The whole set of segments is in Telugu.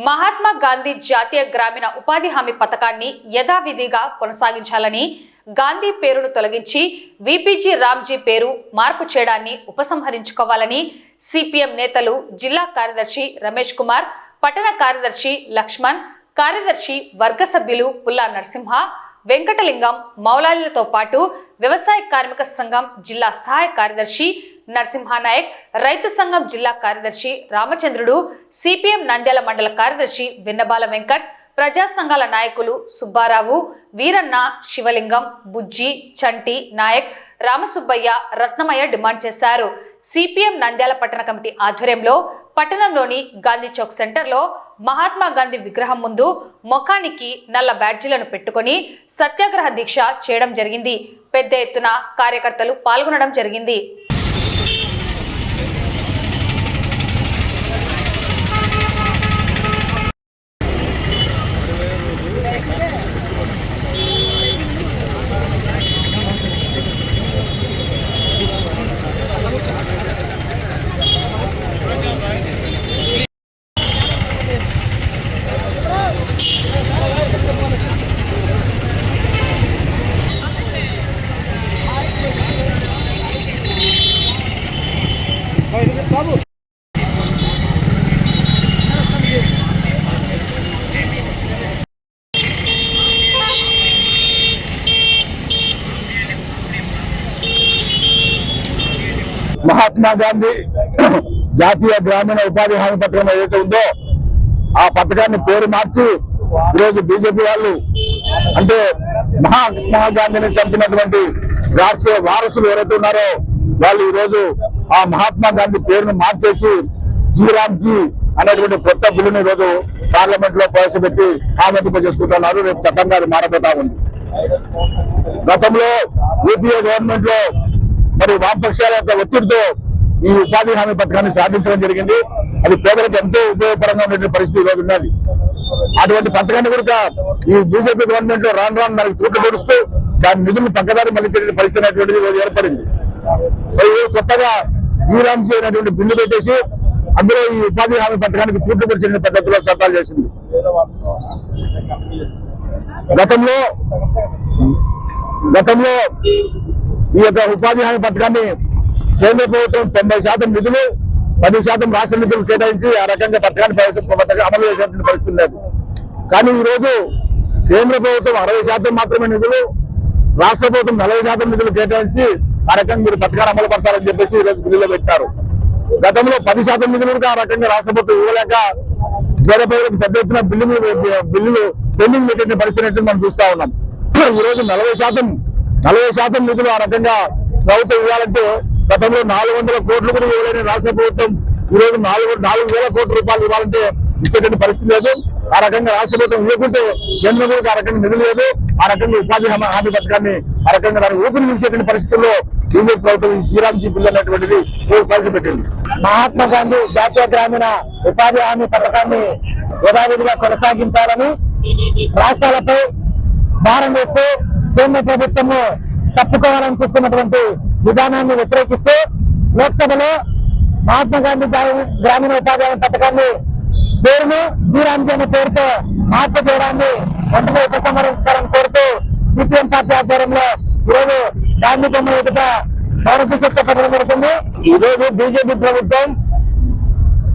మహాత్మా గాంధీ జాతీయ గ్రామీణ ఉపాధి హామీ పథకాన్ని యథావిధిగా కొనసాగించాలని గాంధీ పేరును తొలగించి విపిజి రామ్జీ పేరు మార్పు చేయడాన్ని ఉపసంహరించుకోవాలని సిపిఎం నేతలు జిల్లా కార్యదర్శి రమేష్ కుమార్ పట్టణ కార్యదర్శి లక్ష్మణ్ కార్యదర్శి వర్గ సభ్యులు పుల్లా నరసింహ వెంకటలింగం మౌలాలిలతో పాటు వ్యవసాయ కార్మిక సంఘం జిల్లా సహాయ కార్యదర్శి నరసింహానాయక్ రైతు సంఘం జిల్లా కార్యదర్శి రామచంద్రుడు సిపిఎం నంద్యాల మండల కార్యదర్శి వెన్నబాల వెంకట్ ప్రజా సంఘాల నాయకులు సుబ్బారావు వీరన్న శివలింగం బుజ్జి చంటి నాయక్ రామసుబ్బయ్య రత్నమయ్య డిమాండ్ చేశారు. సిపిఎం నంద్యాల పట్టణ కమిటీ ఆధ్వర్యంలో పట్టణంలోని గాంధీ చౌక్ సెంటర్లో మహాత్మా గాంధీ విగ్రహం ముందు ముఖానికి నల్ల బ్యాడ్జీలను పెట్టుకొని సత్యాగ్రహ దీక్ష చేయడం జరిగింది. పెద్ద ఎత్తున కార్యకర్తలు పాల్గొనడం జరిగింది. మహాత్మా గాంధీ జాతీయ గ్రామీణ ఉపాధి హామీ పథకం ఏదైతే ఉందో ఆ పథకాన్ని పేరు మార్చి ఈరోజు బీజేపీ వాళ్ళు అంటే మహాత్మా గాంధీని చంపినటువంటి రాష్ట్ర వారసులు ఎవరైతే ఉన్నారో వాళ్ళు ఈ రోజు ఆ మహాత్మా గాంధీ పేరును మార్చేసి జీరామ్జీ అనేటువంటి కొత్త బిల్లుని ఈరోజు రోజు పార్లమెంట్లో ప్రవేశపెట్టి ఆమోదింప చేసుకుంటున్నారు. రేపు చట్టంగా అది మారబోతా ఉంది. గతంలో యూపీఏ గవర్నమెంట్లో మరి వామపక్షాల యొక్క ఒత్తిడితో ఈ ఉపాధి హామీ పథకాన్ని సాధించడం జరిగింది. అది పేదలకు ఎంతో ఉపయోగకరంగా ఉన్నటువంటి పరిస్థితి ఈరోజు ఉన్నది. అటువంటి పథకాన్ని కనుక ఈ బీజేపీ గవర్నమెంట్లో రాను రాను దానికి తూట్లు పొడుస్తూ దాని నిధులను పక్కదారి మళ్ళించే పరిస్థితి అనేటువంటిది రోజు ఏర్పడింది. మరి కొత్తగా జీరాంజీ అనేటువంటి బిల్లు పెట్టేసి అందులో ఈ ఉపాధి హామీ పథకానికి తూట్లు పొడిచిన పద్ధతిలో చట్టాలు చేసింది. గతంలో గతంలో ఈ యొక్క ఉపాధి హామీ పథకాన్ని కేంద్ర ప్రభుత్వం తొంభై శాతం నిధులు పది శాతం రాష్ట్ర నిధులు కేటాయించి ఆ రకంగా పథకాన్ని అమలు చేసేటువంటి పరిస్థితి లేదు. కానీ ఈ రోజు కేంద్ర ప్రభుత్వం అరవై శాతం మాత్రమే నిధులు రాష్ట్ర ప్రభుత్వం నలభై శాతం నిధులు కేటాయించి ఆ రకంగా మీరు పథకాన్ని అమలు పరచాలని చెప్పేసి ఈరోజు బిల్లులో పెట్టారు. గతంలో పది శాతం నిధులు ఆ రకంగా రాష్ట్ర ప్రభుత్వం ఇవ్వలేక పేద ప్రజలకు పెద్ద ఎత్తున బిల్లులు బిల్లులు పెండింగ్ పెట్టిన పరిస్థితి మనం చూస్తా ఉన్నాం. ఈ రోజు నలభై శాతం నలభై శాతం నిధులు ఆ రకంగా ప్రభుత్వం ఇవ్వాలంటే గతంలో నాలుగు వందల కోట్లు కూడా ఇవ్వలేని రాష్ట్ర ప్రభుత్వం ఈ రోజు నాలుగు నాలుగు వేల కోట్ల రూపాయలు ఇవ్వాలంటే ఇచ్చేటువంటి పరిస్థితి లేదు. ఆ రకంగా రాష్ట్ర ప్రభుత్వం ఇవ్వకుంటే కేంద్రం కూడా ఆ రకంగా నిధులు లేదు. ఆ రకంగా ఉపాధి హామీ హామీ పథకాన్ని ఆ రకంగా దాన్ని ఊపిరి తీసేటువంటి పరిస్థితుల్లో బీజేపీ ప్రభుత్వం ఈ బిల్లు అనేటువంటిది ప్రవేశపెట్టింది మహాత్మా గాంధీ జాతీయ గ్రామీణ ఉపాధి హామీ పథకాన్ని యథావిధిగా కొనసాగించాలని రాష్ట్రాలపై భారం వేస్తూ కేంద్ర ప్రభుత్వము తప్పుకోవాలని చూస్తున్నటువంటి విధానాన్ని వ్యతిరేకిస్తూ లోక్సభలో మహాత్మా గాంధీ గ్రామీణ ఉపాధి హామీ పథకాన్ని పేరును జీరాంజీ అనే పేరుతో మార్పు చేయడాన్ని వెంటనే ఉపసంహరించాలని కోరుతూ సిపిఎం పార్టీ ఆధ్వర్యంలో ఈరోజు గాంధీ బొమ్మ ఎదుట భారత చర్చ జరుగుతుంది. ఈ రోజు బీజేపీ ప్రభుత్వం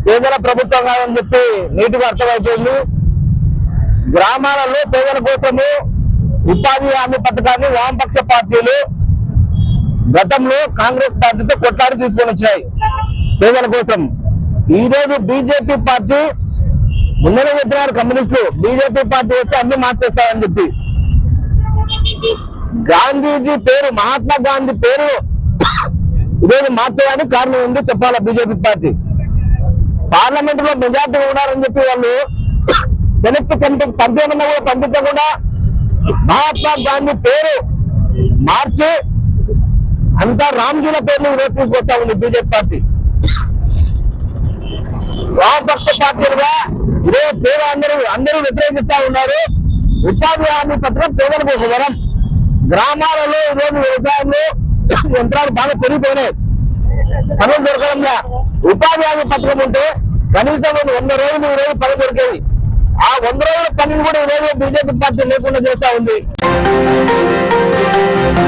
పేదల ప్రభుత్వం కాదని చెప్పి నీటిగా అర్థమైపోయింది. గ్రామాలలో పేదల కోసము ఉపాధి హామీ పథకాన్ని వామపక్ష పార్టీలు గతంలో కాంగ్రెస్ పార్టీతో కొట్లాడి తీసుకొని వచ్చాయి పేదల కోసం. ఈ రోజు బీజేపీ పార్టీ ముందరే చెప్పినారు కమ్యూనిస్టులు బీజేపీ పార్టీ వస్తే అన్ని మార్చేస్తారని చెప్పి. గాంధీజీ పేరు మహాత్మా గాంధీ పేరు ఈరోజు మార్చడానికి కారణం ఉంది చెప్పాలా బీజేపీ పార్టీ. పార్లమెంట్లో మెజార్టీ ఉన్నారని చెప్పి వాళ్ళు సెలెక్ట్ కమిటీకి పంపించకుండా కూడా పంపించకుండా మహాత్మా గాంధీ పేరు మార్చి అంతా రామ్జీల పేర్లు ఈరోజు తీసుకొస్తా ఉంది బీజేపీ పార్టీ. వామపక్ష పార్టీలుగా ఇదే పేద అందరూ అందరూ వ్యతిరేకిస్తా ఉన్నారు. ఉపాధి హామీ పథకం పేదల కోసం వరం. గ్రామాలలో ఈరోజు వ్యవసాయంలో యంత్రాలు బాగా పెరిగిపోయినాయి. పనులు దొరకడంలా ఉపాధి హామీ పథకం ఉంటే కనీసం వంద రోజులు ఈ రోజు పని దొరికేది. ఆ వంద రోజుల పనిని కూడా ఈరోజు బీజేపీ పార్టీ లేకుండా చేస్తా ఉంది.